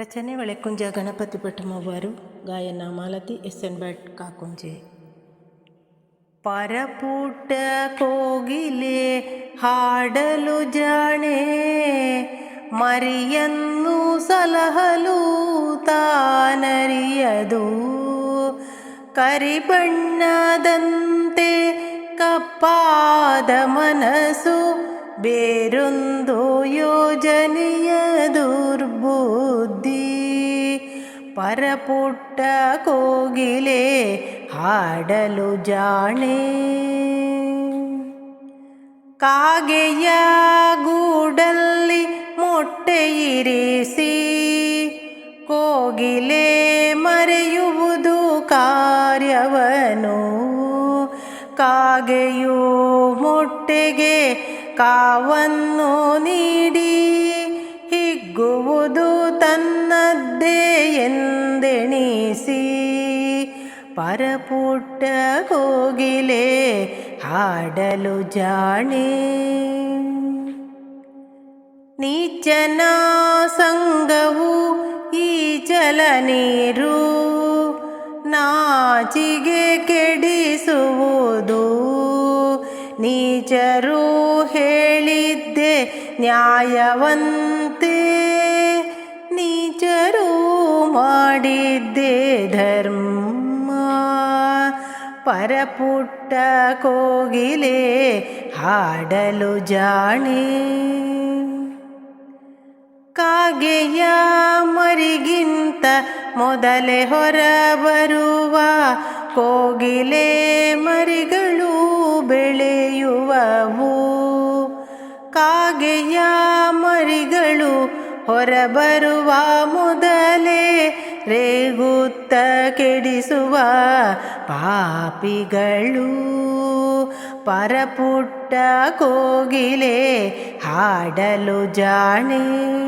ರಚನೆ ಒಳೆಕುಂಜ ಗಣಪತಿ ಭಟ್ಟಮವರು ಗಾಯನ Malathi S N Bhat Kakunje ಪರಪುಟ್ಟ ಕೋಗಿಲೆ ಹಾಡಲು ಜಾಣೆ ಮರಿಯನ್ನು ಸಲಹಲು ತಾನರಿಯದು ಕರಿಬಣ್ಣದಂತೆ ಕಪ್ಪಾದ ಮನಸ್ಸು ಬೇರೊಂದು ಯೋಜನೆಯ ದುರ್ಬುದ್ಧಿ. ಪರಪುಟ್ಟ ಕೋಗಿಲೆ ಹಾಡಲು ಜಾಣೆ. ಕಾಗೆಯ ಗೂಡಲ್ಲಿ ಮೊಟ್ಟೆ ಇರಿಸಿ, ಕೋಗಿಲೆ ಮರೆಯುವುದು ಕಾರ್ಯವನು. ಕಾಗೆಯು ಮೊಟ್ಟೆಗೆ ಕಾವನ್ನು ನೀಡಿ ಹಿಗ್ಗುವುದು ತನ್ನದ್ದೇ ಎಂದೆಣಿಸಿ. ಪರಪುಟ್ಟ ಕೋಗಿಲೆ ಹಾಡಲು ಜಾಣೆ. ನೀಚನ ಸಂಗವು ಈ ಜಲ ನೀರು. ನಾಚಿಗೆ ಕೆಡಿಸುವುದು ನೀಚರು ಹೇಳಿದ್ದೆ ನ್ಯಾಯವಂತೆ. ನೀಚರೂ ಮಾಡಿದ್ದೆ ಧರ್ಮ. ಪರಪುಟ್ಟ ಕೋಗಿಲೆ ಹಾಡಲು ಜಾಣೆ. ಕಾಗೆಯ ಮರಿಗಿಂತ ಮೊದಲೇ ಹೊರಬರುವ ಕೋಗಿಲೆ ಮರಿಗಳು ಬೆಳೆಯುವವು. ಕಾಗೆಯ ಮರಿಗಳು ಹೊರಬರುವ ಮೊದಲೇ ರೇಗುತ್ತ ಕೆಡಿಸುವ ಪಾಪಿಗಳು. ಪರಪುಟ್ಟ ಕೋಗಿಲೆ ಹಾಡಲು ಜಾಣೆ.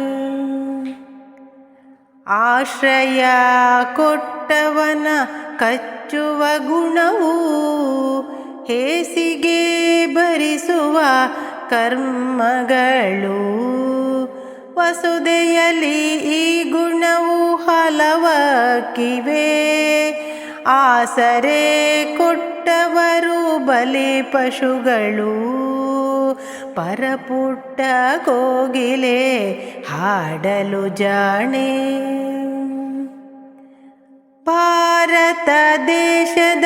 ಆಶ್ರಯ ಕಚ್ಚುವ ಗುಣವು ಹೇಸಿಗೆ ಭರಿಸುವ ಕರ್ಮಗಳು. ವಸುದೆಯಲ್ಲಿ ಈ ಗುಣವು ಹಲವಕ್ಕಿವೆ. ಆಸರೆ ಕೊಟ್ಟವರು ಬಲಿ ಪಶುಗಳು. ಪರಪುಟ್ಟ ಕೋಗಿಲೆ ಹಾಡಲು ಜಾಣೆ. ಭಾರತ ದೇಶದ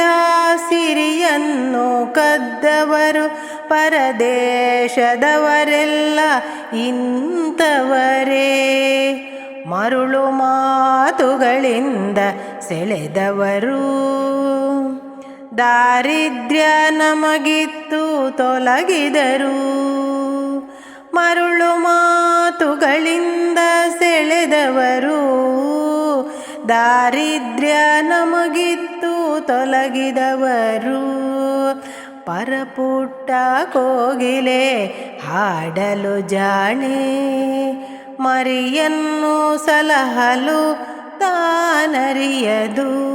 ಸಿರಿಯನ್ನು ಕದ್ದವರು, ಪರದೇಶದವರೆಲ್ಲ ಇಂಥವರೇ. ಮರುಳು ಮಾತುಗಳಿಂದ ಸೆಳೆದವರು. ದಾರಿದ್ರ್ಯ ನಮಗಿತ್ತು ತೊಲಗಿದರು. ಮರುಳು ಮಾತುಗಳಿಂದ ಸೆಳೆದವರು. ದಾರಿದ್ರ್ಯ ನಮಗಿತ್ತು ತೊಲಗಿದವರು. ಪರಪುಟ್ಟ ಕೋಗಿಲೆ ಹಾಡಲು ಜಾಣೆ. ಮರಿಯನ್ನು ಸಲಹಲು ತಾನರಿಯದು.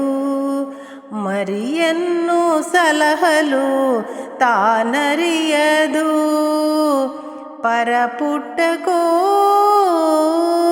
ಮರಿಯನ್ನು ಸಲಹಲು ತಾನರಿಯದು. ಪರಪುಟ್ಟ ಕೋಗಿಲೆ